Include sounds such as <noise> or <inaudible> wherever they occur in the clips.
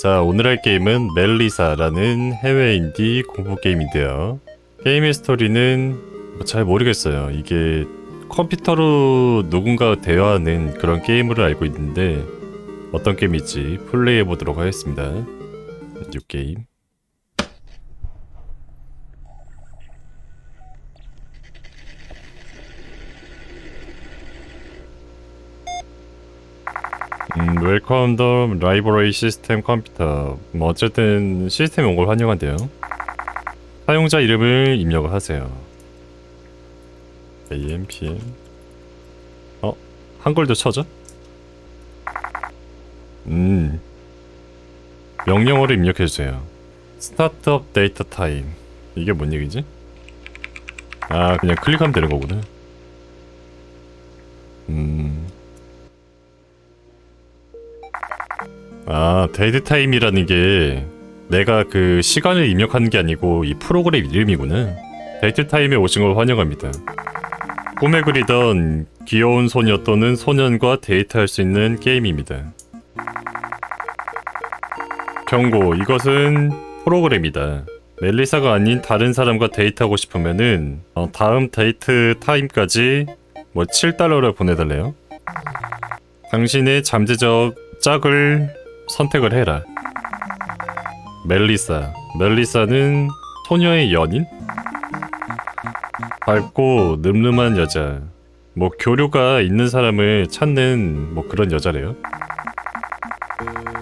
자, 오늘 할 게임은 멜리사라는 해외 인디 공포 게임인데요. 게임의 스토리는 뭐 잘 모르겠어요. 이게 컴퓨터로 누군가 대화하는 그런 게임으로 알고 있는데 어떤 게임일지 플레이해 보도록 하겠습니다. 뉴 게임. 음, 웰컴 더 라이브러리 시스템 컴퓨터. 뭐 어쨌든 시스템에 온 걸 환영한대요. 사용자 이름을 입력을 하세요. AM, PM. 어? 한글도 쳐져? 음. 명령어를 입력해 주세요. 스타트업 데이터 타임. 이게 뭔 얘기지? 아, 그냥 클릭하면 되는 거구나. 음. 아, 데이트 타임이라는 게 내가 그 시간을 입력하는 게 아니고 이 프로그램 이름이구나. 데이트 타임에 오신 걸 환영합니다. 꿈에 그리던 귀여운 소녀 또는 소년과 데이트할 수 있는 게임입니다. 경고, 이것은 프로그램이다. 멜리사가 아닌 다른 사람과 데이트하고 싶으면은 어, 다음 데이트 타임까지 뭐 7달러를 보내달래요. 당신의 잠재적 짝을 선택을 해라. 멜리사. 멜리사는 소녀의 연인? 밝고 늠름한 여자. 뭐 교류가 있는 사람을 찾는 뭐 그런 여자래요.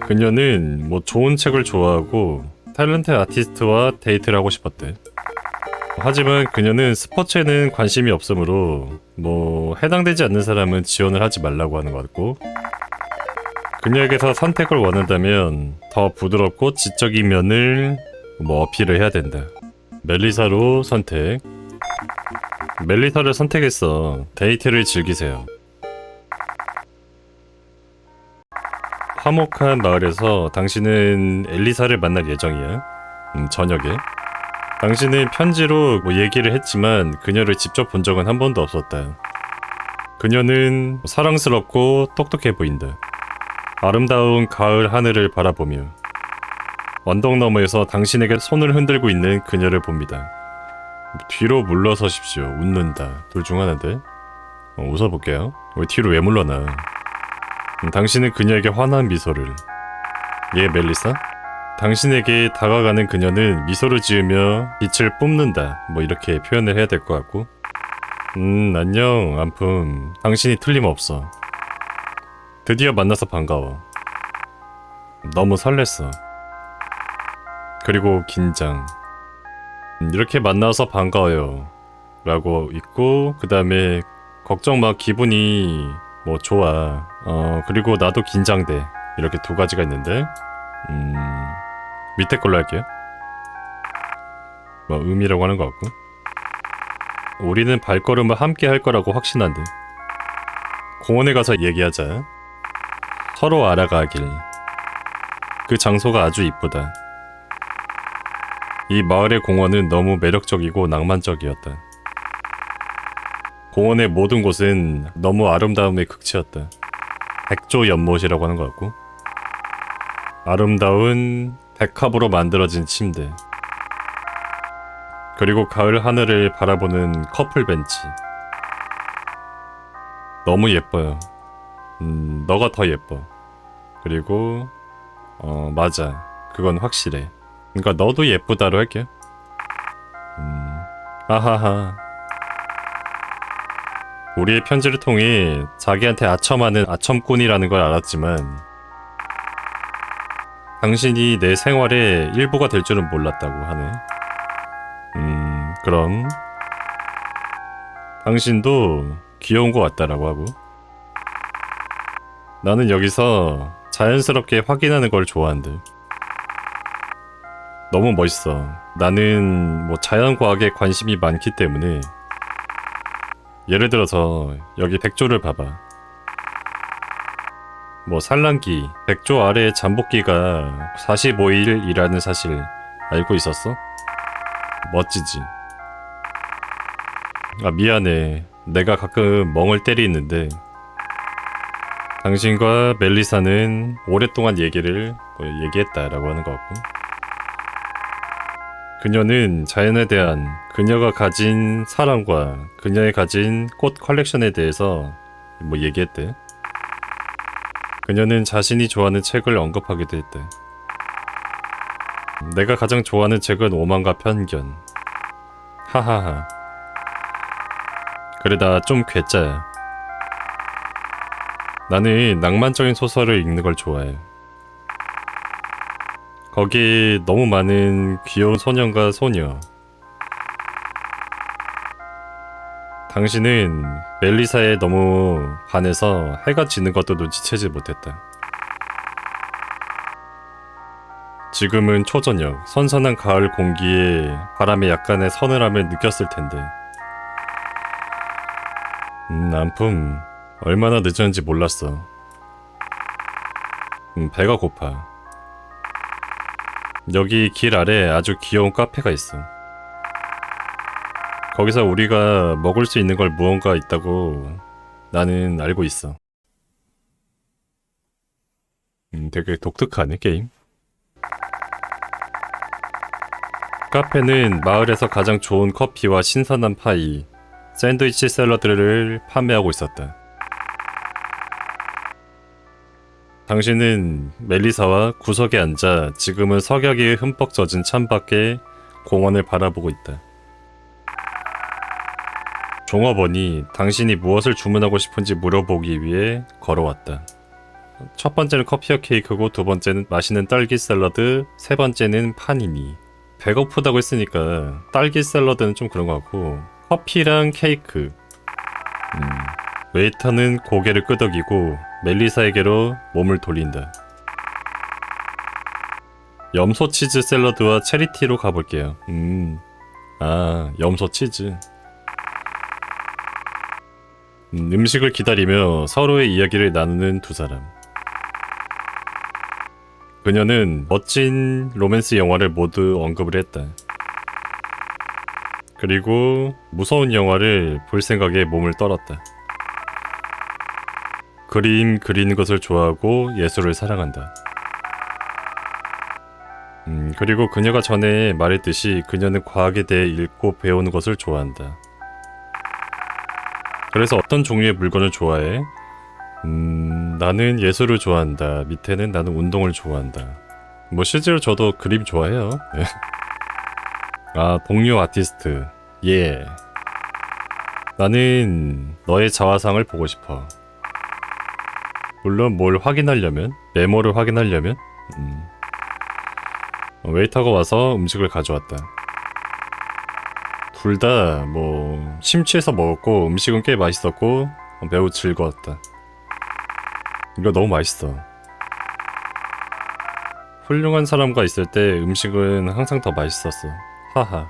그녀는 뭐 좋은 책을 좋아하고 탤런트 아티스트와 데이트를 하고 싶었대. 하지만 그녀는 스포츠에는 관심이 없으므로 뭐 해당되지 않는 사람은 지원을 하지 말라고 하는 것 같고 그녀에게서 선택을 원한다면 더 부드럽고 지적인 면을 뭐 어필을 해야 된다. 멜리사로 선택. 멜리사를 선택했어. 데이트를 즐기세요. 화목한 마을에서 당신은 엘리사를 만날 예정이야. 음, 저녁에. 당신은 편지로 뭐 얘기를 했지만 그녀를 직접 본 적은 한 번도 없었다. 그녀는 사랑스럽고 똑똑해 보인다. 아름다운 가을 하늘을 바라보며 언덕 너머에서 당신에게 손을 흔들고 있는 그녀를 봅니다. 뒤로 물러서십시오. 웃는다. 둘 중 하나인데. 어, 웃어볼게요. 왜 뒤로 왜 물러나? 음, 당신은 그녀에게 환한 미소를. 예, 멜리사? 당신에게 다가가는 그녀는 미소를 지으며 빛을 뿜는다. 뭐 이렇게 표현을 해야 될 것 같고. 음, 안녕, 안품. 당신이 틀림없어. 드디어 만나서 반가워. 너무 설렜어. 그리고 긴장. 음, 이렇게 만나서 반가워요. 라고 있고, 그 다음에 걱정 마, 기분이 뭐 좋아. 어, 그리고 나도 긴장돼. 이렇게 두 가지가 있는데, 음, 밑에 걸로 할게요. 뭐, 음이라고 하는 것 같고. 우리는 발걸음을 함께 할 거라고 확신한대. 공원에 가서 얘기하자. 서로 알아가길. 그 장소가 아주 이쁘다. 이 마을의 공원은 너무 매력적이고 낭만적이었다. 공원의 모든 곳은 너무 아름다움의 극치였다. 백조 연못이라고 하는 것 같고. 아름다운 백합으로 만들어진 침대. 그리고 가을 하늘을 바라보는 커플 벤치. 너무 예뻐요. 음, 너가 더 예뻐. 그리고 어 맞아. 그건 확실해. 그러니까 너도 예쁘다로 할게요. 음, 아하하. 우리의 편지를 통해 자기한테 아첨하는 아첨꾼이라는 걸 알았지만 당신이 내 생활의 일부가 될 줄은 몰랐다고 하네. 음, 그럼 당신도 귀여운 것 같다라고 하고 나는 여기서 자연스럽게 확인하는 걸 좋아한다. 너무 멋있어. 나는 뭐 자연과학에 관심이 많기 때문에 예를 들어서 여기 백조를 봐봐. 뭐 산란기, 백조 아래 잠복기가 45일이라는 사실 알고 있었어? 멋지지. 아 미안해. 내가 가끔 멍을 때리는데 당신과 멜리사는 오랫동안 얘기를 뭐 얘기했다라고 하는 것 같고 그녀는 자연에 대한 그녀가 가진 사랑과 그녀의 가진 꽃 컬렉션에 대해서 뭐 얘기했대. 그녀는 자신이 좋아하는 책을 언급하기도 했대. 내가 가장 좋아하는 책은 오만과 편견. 하하하. 나좀 괴짜야. 나는 낭만적인 소설을 읽는 걸 좋아해. 거기 너무 많은 귀여운 소년과 소녀. 당신은 멜리사에 너무 반해서 해가 지는 것도 눈치채지 못했다. 지금은 초저녁, 선선한 가을 공기에 바람에 약간의 서늘함을 느꼈을 텐데. 음, 안품. 얼마나 늦었는지 몰랐어. 음, 배가 고파. 여기 길 아래 아주 귀여운 카페가 있어. 거기서 우리가 먹을 수 있는 걸 무언가 있다고 나는 알고 있어. 음, 되게 독특하네, 게임. 카페는 마을에서 가장 좋은 커피와 신선한 파이, 샌드위치 샐러드를 판매하고 있었다. 당신은 멜리사와 구석에 앉아 지금은 석약이 흠뻑 젖은 창밖에 공원을 바라보고 있다. 종업원이 당신이 무엇을 주문하고 싶은지 물어보기 위해 걸어왔다. 첫 번째는 커피와 케이크고 두 번째는 맛있는 딸기 샐러드, 세 번째는 파니니. 배고프다고 했으니까 딸기 샐러드는 좀 그런 것 같고 커피랑 케이크. 음, 웨이터는 고개를 끄덕이고 멜리사에게로 몸을 돌린다. 염소 치즈 샐러드와 체리티로 가볼게요. 음, 아, 염소 치즈. 음, 음식을 기다리며 서로의 이야기를 나누는 두 사람. 그녀는 멋진 로맨스 영화를 모두 언급을 했다. 그리고 무서운 영화를 볼 생각에 몸을 떨었다. 그림 그리는 것을 좋아하고 예술을 사랑한다. 음, 그리고 그녀가 전에 말했듯이 그녀는 과학에 대해 읽고 배우는 것을 좋아한다. 그래서 어떤 종류의 물건을 좋아해? 음, 나는 예술을 좋아한다. 밑에는 나는 운동을 좋아한다. 뭐 실제로 저도 그림 좋아해요. 예. <laughs> 아, 동료 아티스트. 예. 나는 너의 자화상을 보고 싶어. 물론 뭘 확인하려면, 메모를 확인하려면, 음. 어, 웨이터가 와서 음식을 가져왔다. 둘 다 뭐 심취해서 먹었고 음식은 꽤 맛있었고 어, 매우 즐거웠다. 이거 너무 맛있어. 훌륭한 사람과 있을 때 음식은 항상 더 맛있었어. 하하.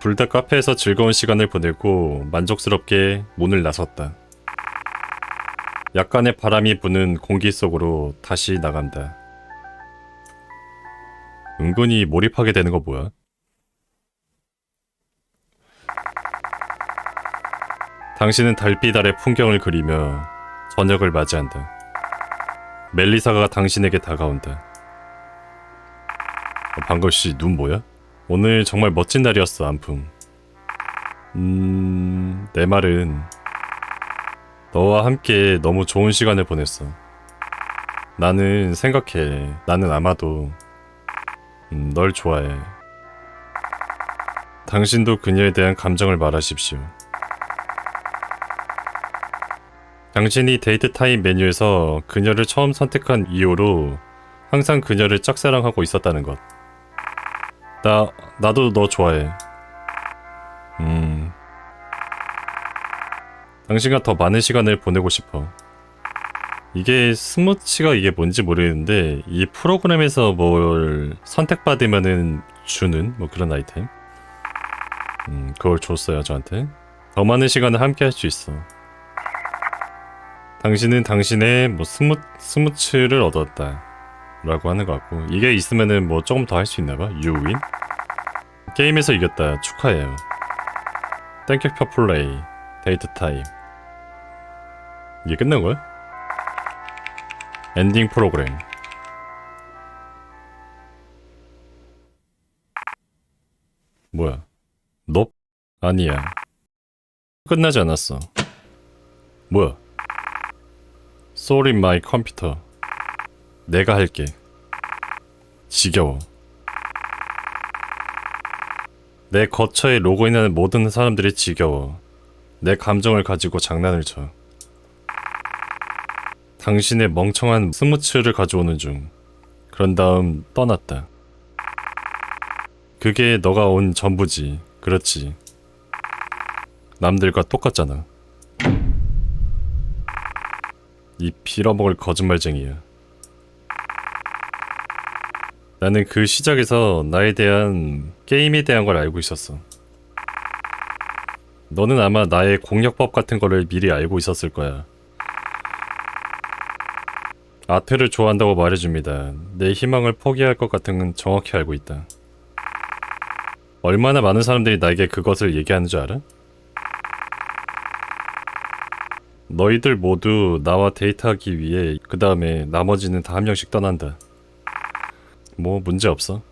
둘 다 카페에서 즐거운 시간을 보내고 만족스럽게 문을 나섰다. 약간의 바람이 부는 공기 속으로 다시 나간다. 은근히 몰입하게 되는 거 뭐야? 당신은 달빛 아래 풍경을 그리며 저녁을 맞이한다. 멜리사가 당신에게 다가온다. 어, 방금 씨눈 뭐야? 오늘 정말 멋진 날이었어, 안품. 음, 내 말은 너와 함께 너무 좋은 시간을 보냈어. 나는 생각해. 나는 아마도 음, 널 좋아해. 당신도 그녀에 대한 감정을 말하십시오. 당신이 데이트 타임 메뉴에서 그녀를 처음 선택한 이유로 항상 그녀를 짝사랑하고 있었다는 것. 나, 나도 너 좋아해. 당신과 더 많은 시간을 보내고 싶어. 이게 스무치가 이게 뭔지 모르겠는데 이 프로그램에서 뭘 선택받으면은 주는 뭐 그런 아이템. 음, 그걸 줬어요 저한테. 더 많은 시간을 함께 할 수 있어. 당신은 당신의 뭐 스무 스무츠를 얻었다. 라고 하는 것 같고 이게 있으면은 뭐 조금 더 할 수 있나봐 유윈 게임에서 이겼다 축하해요 땡큐 펴플레이 데이트 타임 이게 끝난 거야? 엔딩 프로그램. 뭐야? 너? 아니야. 끝나지 않았어. 뭐야? Sorry my computer. 내가 할게. 지겨워. 내 거처에 로그인하는 모든 사람들이 지겨워. 내 감정을 가지고 장난을 쳐. 당신의 멍청한 스무츠를 가져오는 중. 그런 다음 떠났다. 그게 너가 온 전부지. 그렇지. 남들과 똑같잖아. 이 빌어먹을 거짓말쟁이야. 나는 그 시작에서 나에 대한 게임에 대한 걸 알고 있었어. 너는 아마 나의 공략법 같은 거를 미리 알고 있었을 거야. 아트를 좋아한다고 말해줍니다. 내 희망을 포기할 것 같은 건 정확히 알고 있다. 얼마나 많은 사람들이 나에게 그것을 얘기하는 줄 알아? 너희들 모두 나와 데이트하기 위해 그 다음에 나머지는 다 한 명씩 떠난다. 뭐 문제 없어.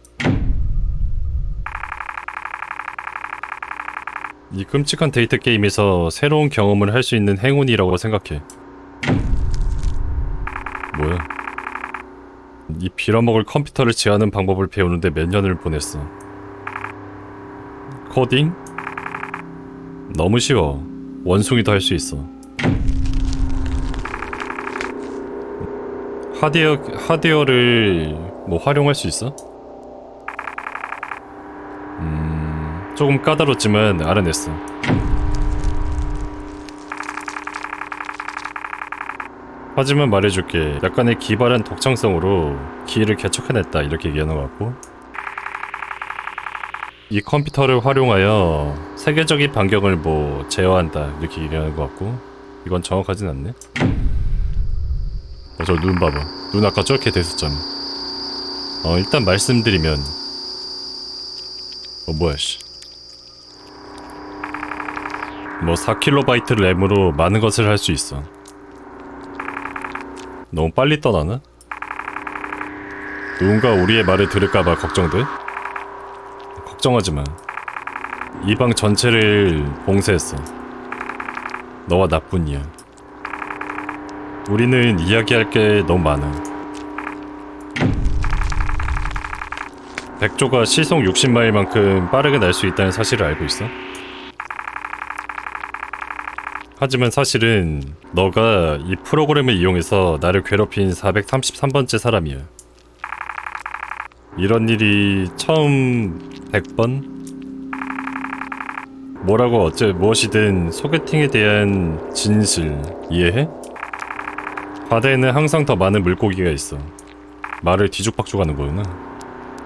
이 끔찍한 데이트 게임에서 새로운 경험을 할 수 있는 행운이라고 생각해. 뭐야? 이 빌어먹을 컴퓨터를 지하는 방법을 배우는데 몇 년을 보냈어. 코딩? 너무 쉬워. 원숭이도 할 수 있어. 하드웨어 하드웨어를 뭐 활용할 수 있어? 조금 까다롭지만 알아냈어. 하지만 말해줄게. 약간의 기발한 독창성으로 기회를 개척해냈다 이렇게 얘기하는 것 같고. 이 컴퓨터를 활용하여 세계적인 반경을 뭐 제어한다 이렇게 얘기하는 것 같고 이건 정확하진 않네. 어, 저 눈 봐봐. 눈 아까 저렇게 됐었잖아. 어, 일단 말씀드리면. 어, 뭐야, 씨. 뭐, 4KB 램으로 많은 것을 할 수 있어. 너무 빨리 떠나나? 누군가 우리의 말을 들을까봐 걱정돼? 걱정하지 마. 이 방 전체를 봉쇄했어. 너와 나뿐이야. 우리는 이야기할 게 너무 많아. 백조가 시속 60마일만큼 빠르게 날 수 있다는 사실을 알고 있어? 하지만 사실은 너가 이 프로그램을 이용해서 나를 괴롭힌 433번째 사람이야. 이런 일이 처음 100번? 뭐라고 어째 무엇이든 소개팅에 대한 진실 이해해? 바다에는 항상 더 많은 물고기가 있어. 말을 뒤죽박죽하는 거구나.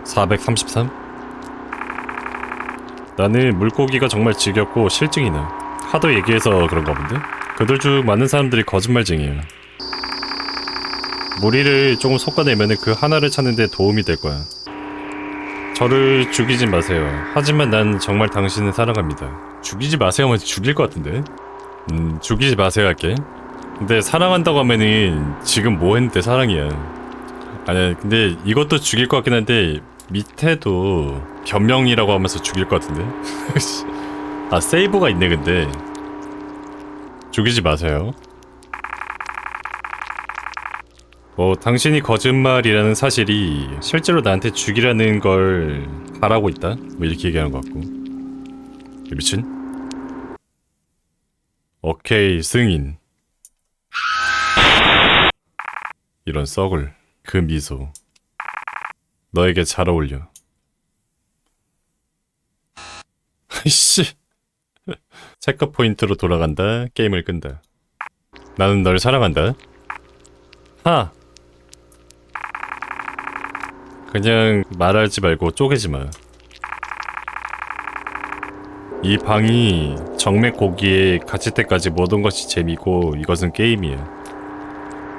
433? 나는 물고기가 정말 지겹고 실증이 나. 하도 얘기해서 그런가 본데? 그들 중 많은 사람들이 거짓말쟁이야. 무리를 조금 솎아내면 그 하나를 찾는 데 도움이 될 거야. 저를 죽이지 마세요. 하지만 난 정말 당신을 사랑합니다. 죽이지 마세요 하면 죽일 것 같은데? 음, 죽이지 마세요 할게. 근데 사랑한다고 하면은 지금 뭐 했는데 사랑이야. 아니 근데 이것도 죽일 것 같긴 한데 밑에도 변명이라고 하면서 죽일 것 같은데. <laughs> 아 세이브가 있네 근데. 죽이지 마세요. 뭐 당신이 거짓말이라는 사실이 실제로 나한테 죽이라는 걸 바라고 있다. 뭐 이렇게 얘기하는 것 같고. 미친? 오케이 승인. 이런 썩을 그 미소 너에게 잘 어울려 <laughs> 아이씨 체크 포인트로 돌아간다 게임을 끈다 나는 널 사랑한다 하 그냥 말하지 말고 쪼개지 마 이 방이 정맥 고기에 갇힐 때까지 모든 것이 재미고 이것은 게임이야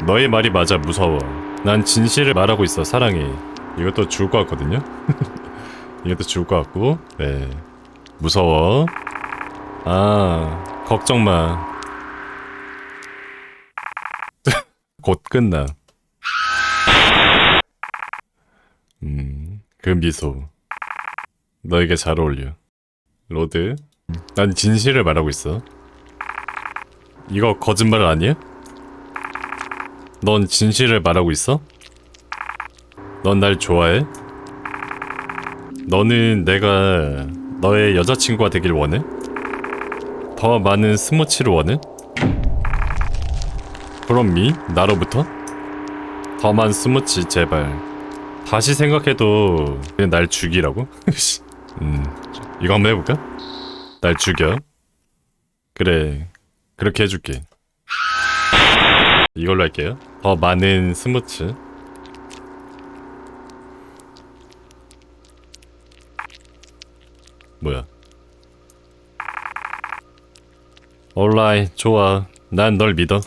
너의 말이 맞아 무서워. 난 진실을 말하고 있어 사랑해. 이것도 죽을 것 같거든요. <laughs> 이것도 죽을 것 같고. 네. 무서워. 아 걱정 마. <laughs> 곧 끝나. 음, 그 미소. 너에게 잘 어울려. 로드, 난 진실을 말하고 있어. 이거 거짓말 아니야? 넌 진실을 말하고 있어? 넌 날 좋아해? 너는 내가 너의 여자친구가 되길 원해? 더 많은 스모치를 원해? 그럼 미? 나로부터? 더 많은 스모치 제발 다시 생각해도 그냥 날 죽이라고? <laughs> 씨. 음 이거 한번 해볼까? 날 죽여 그래 그렇게 해줄게 이걸로 할게요 더 많은 스모츠 뭐야 올라이 좋아. 난 널 믿어.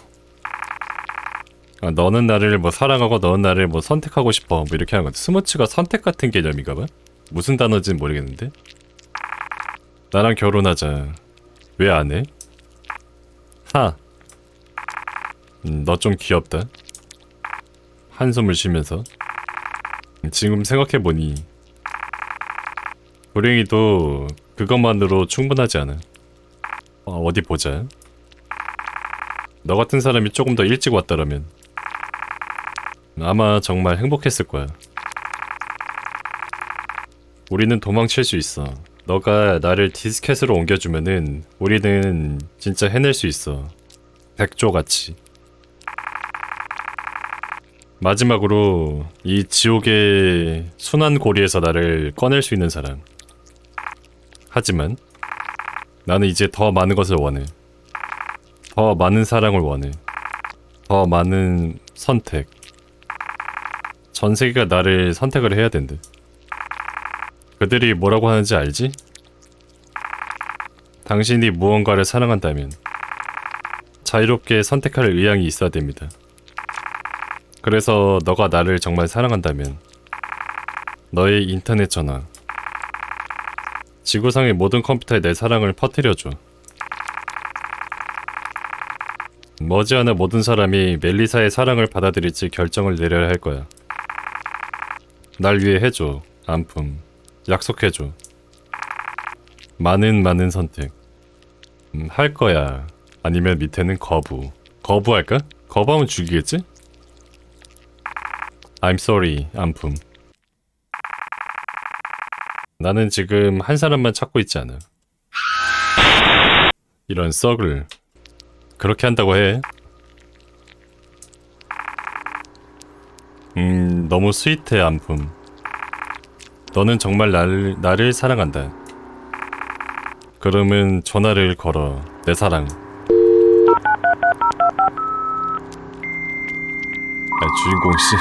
아, 너는 나를 뭐 사랑하고 너는 나를 뭐 선택하고 싶어. 뭐 이렇게 하는 건데 스모츠가 선택 같은 개념인가 봐. 무슨 단어인지 모르겠는데. 나랑 결혼하자. 왜 안 해? 하. 음, 너 좀 귀엽다. 한숨을 쉬면서. 음, 지금 생각해보니. 불행히도 그것만으로 충분하지 않아 어, 어디 보자 너 같은 사람이 조금 더 일찍 왔더라면 아마 정말 행복했을 거야. 우리는 도망칠 수 있어. 너가 나를 디스켓으로 옮겨주면은 우리는 진짜 해낼 수 있어. 백조같이. 마지막으로 이 지옥의 순환 고리에서 나를 꺼낼 수 있는 사람. 하지만 나는 이제 더 많은 것을 원해. 더 많은 사랑을 원해. 더 많은 선택. 전 세계가 나를 선택을 해야 된대. 그들이 뭐라고 하는지 알지? 당신이 무언가를 사랑한다면 자유롭게 선택할 의향이 있어야 됩니다. 그래서 너가 나를 정말 사랑한다면 너의 인터넷 전화 지구상의 모든 컴퓨터에 내 사랑을 퍼뜨려줘. 머지않아 모든 사람이 멜리사의 사랑을 받아들일지 결정을 내려야 할 거야. 날 위해 해줘. 안품. 약속해줘. 많은 많은 선택. 음, 할 거야. 아니면 밑에는 거부. 거부할까? 거부하면 죽이겠지? I'm sorry. 안품. 나는 지금 한 사람만 찾고 있지 않아. 이런 썩을. 그렇게 한다고 해. 음, 너무 스윗해, 안품. 너는 정말 나를, 나를 사랑한다. 그러면 전화를 걸어. 내 사랑. 아, 주인공 씨.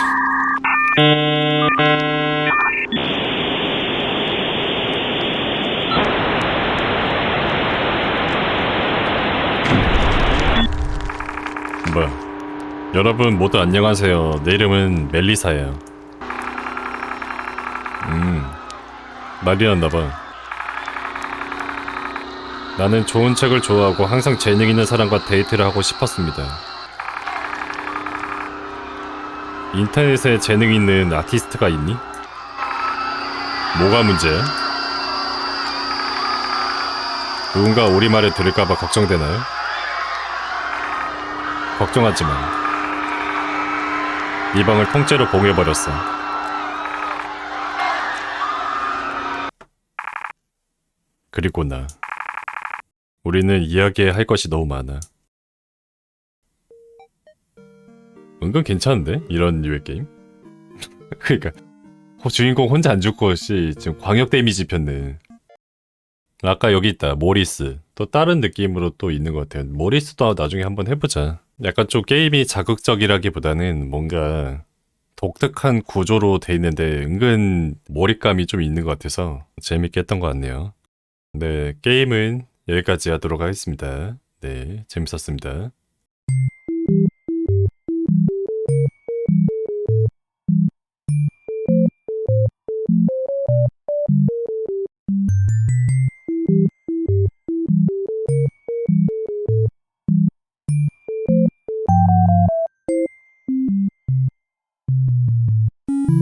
뭐야? 여러분 모두 안녕하세요. 내 이름은 멜리사예요. 음, 말이 났나봐. 나는 좋은 책을 좋아하고 항상 재능 있는 사람과 데이트를 하고 싶었습니다. 인터넷에 재능 있는 아티스트가 있니? 뭐가 문제야? 누군가 우리 말을 들을까봐 걱정되나요? 걱정하지 마. 이 방을 통째로 봉해버렸어. 그리고 나. 우리는 이야기해야 할 것이 너무 많아. 은근 괜찮은데? 이런 류의 게임? <laughs> 그니까 러 주인공 혼자 안 죽고 씨 지금 광역 데미지 폈네. 아까 여기 있다 모리스 또 다른 느낌으로 또 있는 것 같아요. 모리스도 나중에 한번 해보자. 약간 좀 게임이 자극적이라기보다는 뭔가 독특한 구조로 돼 있는데 은근 몰입감이 좀 있는 것 같아서 재밌게 했던 것 같네요. 네, 게임은 여기까지 하도록 하겠습니다. 네, 재밌었습니다.